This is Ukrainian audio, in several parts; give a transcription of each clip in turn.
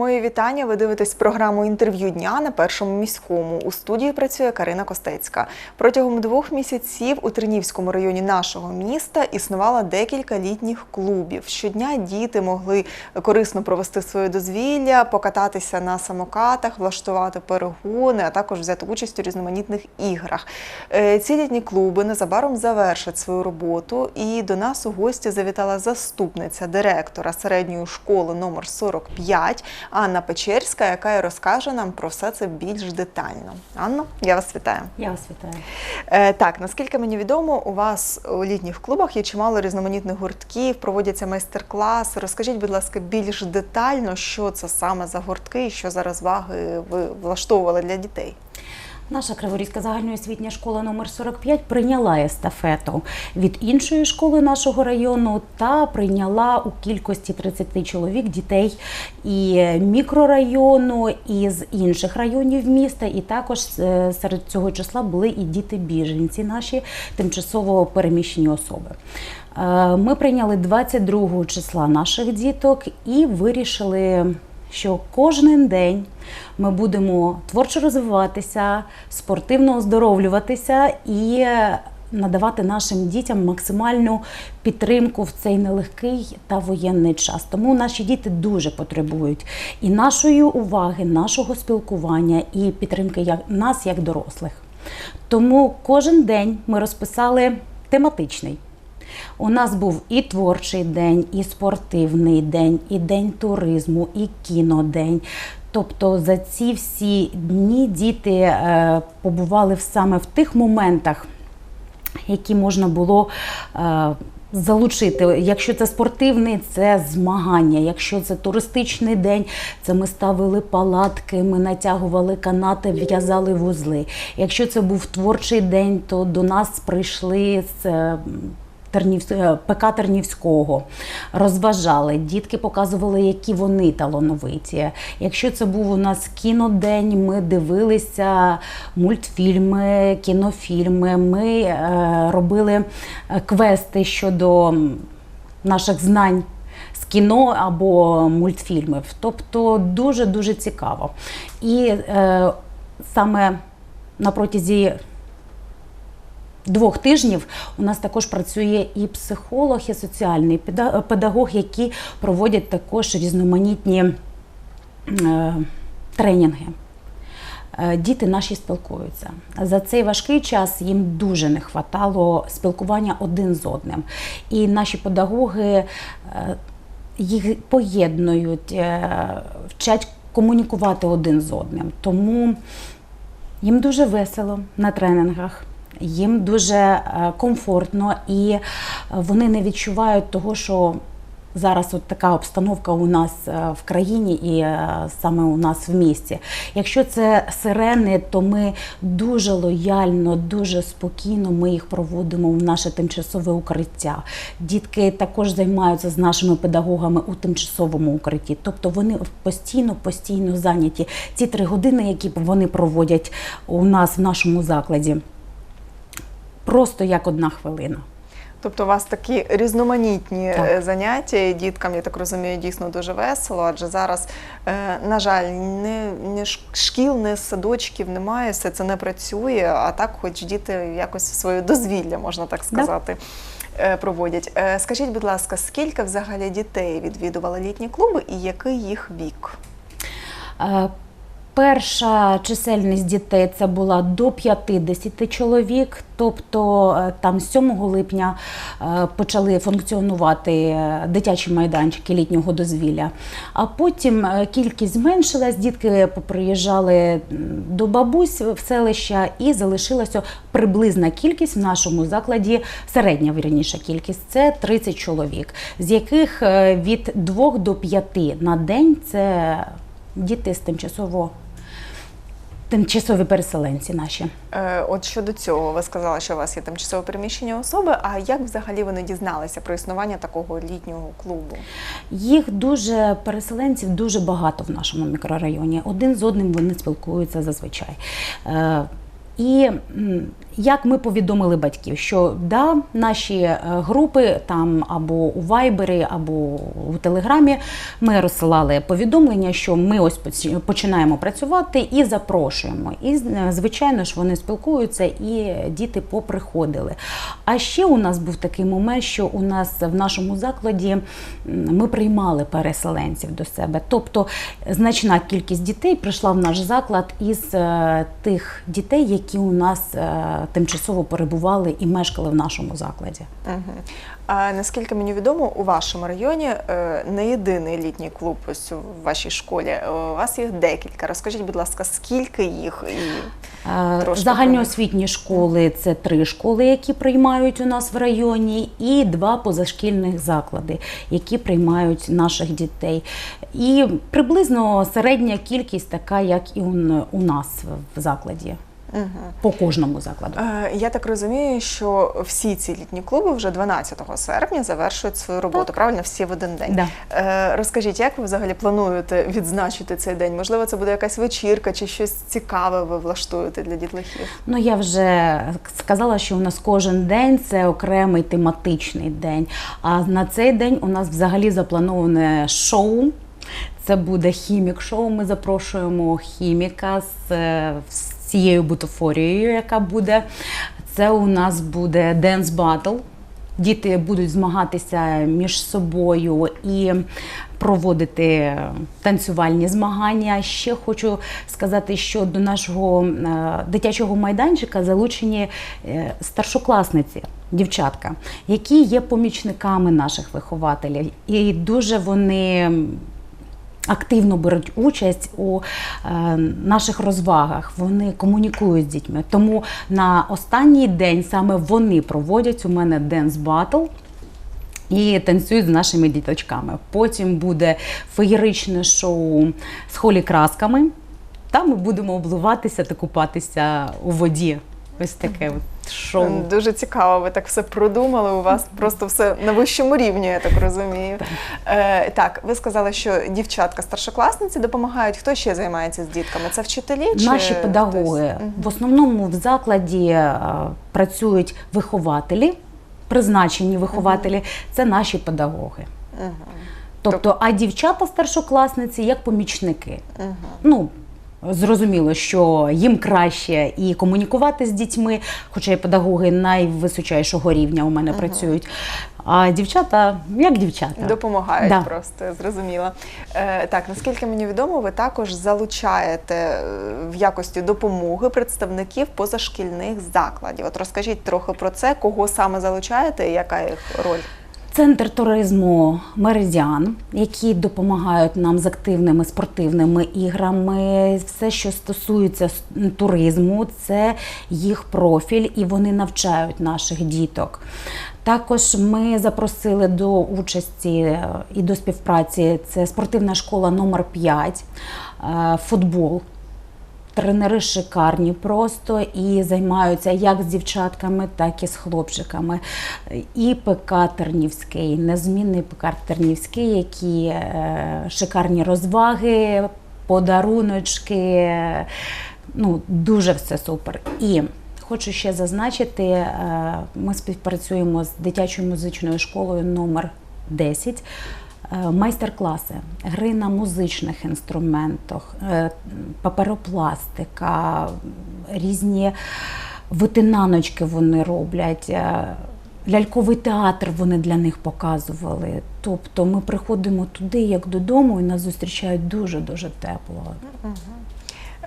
Мої вітання. Ви дивитесь програму інтерв'ю дня на першому міському. У студії працює Карина Костецька. Протягом двох місяців у Тернівському районі нашого міста існувало декілька літніх клубів. Щодня діти могли корисно провести своє дозвілля, покататися на самокатах, влаштувати перегони, а також взяти участь у різноманітних іграх. Е, Ці літні клуби незабаром завершать свою роботу. І до нас у гості завітала заступниця директора середньої школи номер 45 Анна Печерська, яка і розкаже нам про все це більш детально. Анно, я вас вітаю. Я вас вітаю. Е, так, наскільки мені відомо, у вас у літніх клубах є чимало різноманітних гуртків, проводяться майстер-класи. Розкажіть, будь ласка, більш детально, що це саме за гуртки і що за розваги ви влаштовували для дітей. Наша Криворізька загальноосвітня школа номер 45 прийняла естафету від іншої школи нашого району та прийняла у кількості 30 чоловік дітей і мікрорайону, і з інших районів міста. І також е, серед цього числа були і діти-біженці, наші тимчасово переміщені особи. Е, Ми прийняли 22 числа наших діток і вирішили що кожен день ми будемо творчо розвиватися, спортивно оздоровлюватися і надавати нашим дітям максимальну підтримку в цей нелегкий та воєнний час. Тому наші діти дуже потребують і нашої уваги, нашого спілкування, і підтримки як нас, як дорослих. Тому кожен день ми розписали тематичний. У нас був і творчий день, і спортивний день, і день туризму, і кінодень. Тобто за ці всі дні діти е, побували саме в тих моментах, які можна було. Е, Залучити, якщо це спортивний, це змагання. Якщо це туристичний день, це ми ставили палатки, ми натягували канати, в'язали вузли. Якщо це був творчий день, то до нас прийшли з е, Тернів... е, ПК Тернівського, розважали, дітки показували, які вони талановиті. Якщо це був у нас кінодень, ми дивилися мультфільми, кінофільми, ми е, робили е, квести щодо наших знань. З кіно або мультфільмів, тобто дуже дуже цікаво. І е, саме на протязі двох тижнів у нас також працює і психолог, і соціальний педагог, які проводять також різноманітні е, тренінги. Е, Діти наші спілкуються. За цей важкий час їм дуже не хватало спілкування один з одним. І наші педагоги е, їх поєднують, вчать комунікувати один з одним. Тому їм дуже весело на тренінгах. Їм дуже е, комфортно і е, вони не відчувають того, що зараз от така обстановка у нас е, в країні і саме у нас в місті. Якщо це сирени, то ми дуже лояльно, дуже спокійно ми їх проводимо в наше тимчасове укриття. Дітки також займаються з нашими педагогами у тимчасовому укритті. Тобто вони постійно, постійно зайняті. Ці три години, які вони проводять у нас в нашому закладі просто як одна хвилина. Тобто у вас такі різноманітні Так. е, заняття, і діткам, я так розумію, дійсно дуже весело, адже зараз, е, на жаль, не, не шкіл, не садочків немає, все це не працює, а так, хоч діти якось своє дозвілля, можна так сказати. е, Проводять. Скажіть, будь ласка, скільки взагалі дітей відвідували літні клуби і який їх вік? Перша чисельність дітей це була до 50 чоловік, тобто е, там 7 липня е, почали функціонувати е, дитячі майданчики літнього дозвілля. А потім кількість зменшилась, дітки поприїжджали до бабусь в селища і залишилася приблизна кількість в нашому закладі, середня вірніша кількість це 30 чоловік, з яких від 2 до 5 на день це діти з тимчасово тимчасові переселенці наші. Е, От щодо цього, ви сказали, що у вас є тимчасово переміщення особи. А як взагалі вони дізналися про існування такого літнього клубу? Їх дуже переселенців дуже багато в нашому мікрорайоні. Один з одним вони спілкуються зазвичай. Е, І як ми повідомили батьків, що да, наші е, групи там або у Вайбері, або у Телеграмі ми розсилали повідомлення, що ми ось починаємо працювати і запрошуємо. І е, звичайно ж вони спілкуються, і діти поприходили. А ще у нас був такий момент, що у нас в нашому закладі ми приймали переселенців до себе. Тобто значна кількість дітей прийшла в наш заклад із е, тих дітей, які у нас е, тимчасово перебували і мешкали в нашому закладі. Угу. А наскільки мені відомо, у вашому районі е, не єдиний літній клуб ось у вашій школі. Е, У вас їх декілька. Розкажіть, будь ласка, скільки їх і Загальноосвітні школи це три школи, які приймають у нас в районі, і два позашкільних заклади, які приймають наших дітей. І приблизно середня кількість така, як і у нас в закладі, угу. по кожному закладу. Е, Я так розумію, що всі ці літні клуби вже 12 серпня завершують свою роботу. Так. Правильно, всі в один день. Да. Е, Розкажіть, як ви взагалі плануєте відзначити цей день? Можливо, це буде якась вечірка чи щось цікаве ви влаштуєте для дітлахів? Ну я вже сказала, що у нас кожен день це окремий тематичний день. А на цей день у нас взагалі заплановане шоу. Це буде хімік-шоу. Ми запрошуємо хіміка з е, цією бутафорією, яка буде. Це у нас буде Dance Battle. Діти будуть змагатися між собою і проводити танцювальні змагання. Ще хочу сказати, що до нашого е, дитячого майданчика залучені е, старшокласниці. Дівчатка, які є помічниками наших вихователів, і дуже вони активно беруть участь у е, наших розвагах. Вони комунікують з дітьми. Тому на останній день саме вони проводять у мене Dance Battle. І танцюють з нашими діточками. Потім буде феєричне шоу з холі красками. Там ми будемо обливатися та купатися у воді. Ось таке от шоу. Дуже цікаво, ви так все продумали. У вас просто все на вищому рівні, я так розумію. Так. Е, так, ви сказали, що дівчатка старшокласниці допомагають. Хто ще займається з дітками? Це вчителі чи Наші педагоги? В основному в закладі е, працюють вихователі, призначені вихователі, це наші педагоги. Тобто, а дівчата старшокласниці як помічники. Ну, зрозуміло, що їм краще і комунікувати з дітьми, хоча й педагоги найвисочайшого рівня у мене працюють. А дівчата як дівчата. Допомагають Да. просто, я зрозуміла. Е, так, наскільки мені відомо, ви також залучаєте е, в якості допомоги представників позашкільних закладів. От розкажіть трохи про це, кого саме залучаєте і яка їх роль? Центр туризму Меридіан, які допомагають нам з активними спортивними іграми. Все, що стосується туризму, це їх профіль, і вони навчають наших діток. Також ми запросили до участі е, і до співпраці це спортивна школа номер 5 е, футбол. Тренери шикарні просто і займаються як з дівчатками, так і з хлопчиками. І ПК Тернівський, незмінний ПК Тернівський, які е, шикарні розваги, подаруночки. Ну, дуже все супер. І хочу ще зазначити, е, ми співпрацюємо з дитячою музичною школою номер 10. Е, Майстер-класи, гри на музичних інструментах, е, паперопластика, різні витинаночки вони роблять. е, Ляльковий театр вони для них показували. Тобто ми приходимо туди, як додому, і нас зустрічають дуже-дуже тепло.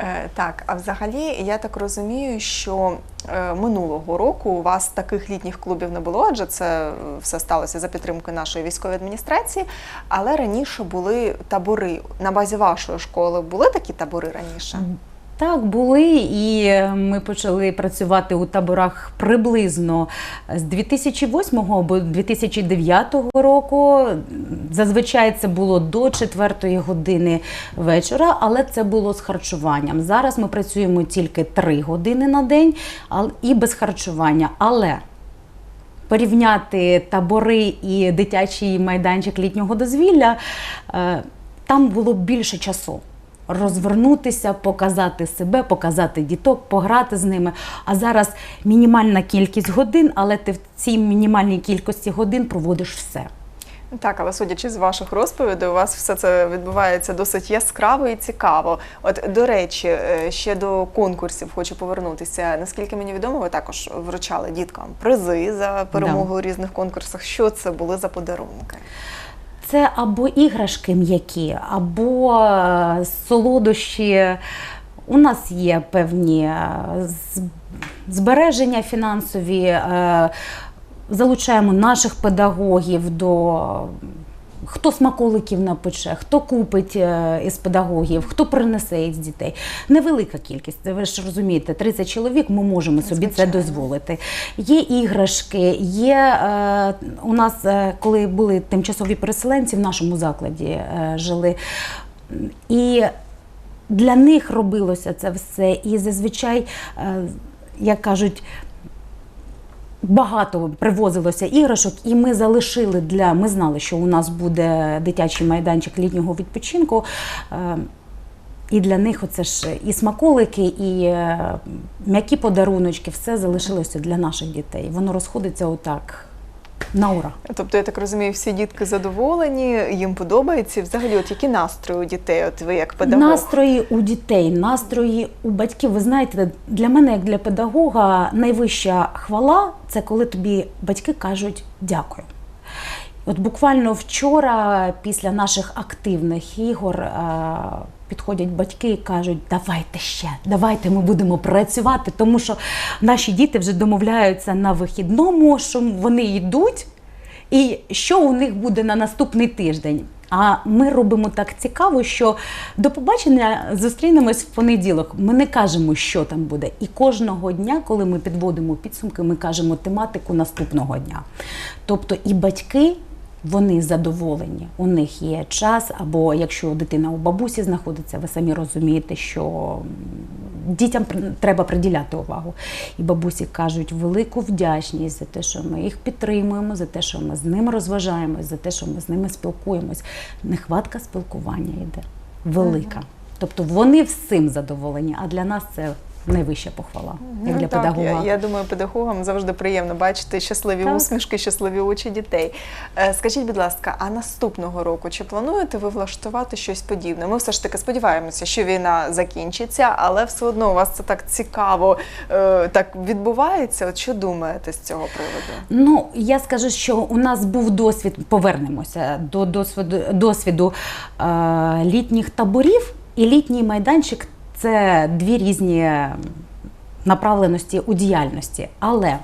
Е, Так, а взагалі я так розумію, що е, минулого року у вас таких літніх клубів не було, адже це е, все сталося за підтримкою нашої військової адміністрації. Але раніше були табори на базі вашої школи. Були такі табори раніше? Так, були, і ми почали працювати у таборах приблизно з 2008 або 2009 року. Зазвичай це було до 4 години вечора, але це було з харчуванням. Зараз ми працюємо тільки 3 години на день і без харчування. Але порівняти табори і дитячий майданчик літнього дозвілля, е, там було більше часу. Розвернутися, показати себе, показати діток, пограти з ними. А зараз мінімальна кількість годин, але ти в цій мінімальній кількості годин проводиш все. Так, але судячи з ваших розповідей, у вас все це відбувається досить яскраво і цікаво. От до речі, е, ще до конкурсів хочу повернутися. Наскільки мені відомо, ви також вручали діткам призи за перемогу у різних конкурсах. Що це були за подарунки? Це або іграшки м'які, або е, солодощі. У нас є певні е, збереження фінансові. е, Залучаємо наших педагогів до хто смаколиків напече, хто купить е, із педагогів, хто принесе із дітей. Невелика кількість. Ви ж розумієте, 30 чоловік ми можемо собі це дозволити. Є іграшки, є е, у нас, е, коли були тимчасові переселенці в нашому закладі е, жили. І для них робилося це все. І зазвичай, е, як кажуть, багато привозилося іграшок, і ми залишили для. Ми знали, що у нас буде дитячий майданчик літнього відпочинку. Е, І для них оце ж і смаколики, і е, м'які подаруночки, все залишилося для наших дітей. Воно розходиться отак на ура. Тобто, я так розумію, всі дітки задоволені, їм подобається. Взагалі, от які настрої у дітей? От ви як педагог? Настрої у дітей, настрої у батьків. Ви знаєте, для мене, як для педагога, найвища хвала це коли тобі батьки кажуть дякую. От буквально вчора, після наших активних ігор, е, підходять батьки і кажуть, давайте ще, давайте ми будемо працювати, тому що наші діти вже домовляються на вихідному, що вони йдуть, і що у них буде на наступний тиждень. А ми робимо так цікаво, що до побачення зустрінемось в понеділок. Ми не кажемо, що там буде. І кожного дня, коли ми підводимо підсумки, ми кажемо тематику наступного дня. Тобто і батьки. Вони задоволені, у них є час, або якщо дитина у бабусі знаходиться, ви самі розумієте, що дітям треба приділяти увагу. І бабусі кажуть велику вдячність за те, що ми їх підтримуємо, за те, що ми з ними розважаємось, за те, що ми з ними спілкуємось. Нехватка спілкування йде велика. Тобто вони всім задоволені, а для нас це найвища похвала, як Ну, для так, педагога. Я, я думаю, педагогам завжди приємно бачити щасливі Так. усмішки, щасливі очі дітей. Е, Скажіть, будь ласка, а наступного року чи плануєте ви влаштувати щось подібне? Ми все ж таки сподіваємося, що війна закінчиться, але все одно у вас це так цікаво е, так відбувається. От що думаєте з цього приводу? Ну, я скажу, що у нас був досвід, повернемося до досвіду, досвіду е, літніх таборів і літній майданчик це дві різні направленості у діяльності. Але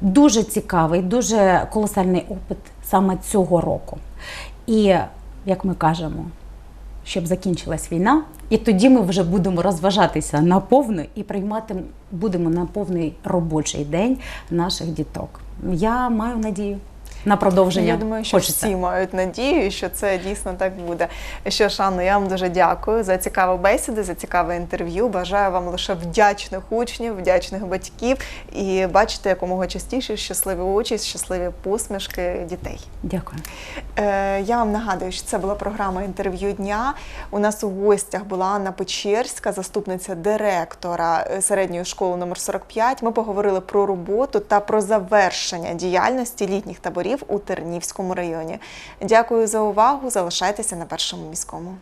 дуже цікавий, дуже колосальний опит саме цього року. І, як ми кажемо, щоб закінчилась війна, і тоді ми вже будемо розважатися наповну і приймати будемо на повний робочий день наших діток. Я маю надію на продовження. Я думаю, що Хочеться. всі мають надію, що це дійсно так буде. Що ж, Анно, я вам дуже дякую за цікаву бесіду, за цікаве інтерв'ю. Бажаю вам лише вдячних учнів, вдячних батьків і бачити якомога частіше щасливі очі, щасливі посмішки дітей. Дякую. Е, Я вам нагадую, що це була програма інтерв'ю дня. У нас у гостях була Анна Печерська, заступниця директора е, середньої школи номер 45. Ми поговорили про роботу та про завершення діяльності літніх таборів у Тернівському районі. Дякую за увагу. Залишайтеся на першому міському.